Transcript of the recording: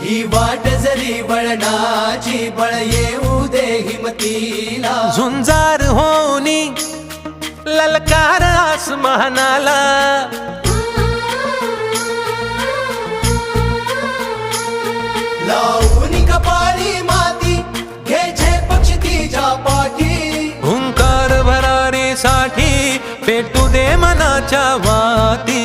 ही वाट जरी बळणाची बळ येऊ दे हिमतीला झुंजार होनी ललकार आसमानाला लावून कपाळी माती घे झे पक्ष तिच्या पाठी हुंकार भरारी साठी पेटू दे मनाच्या वाती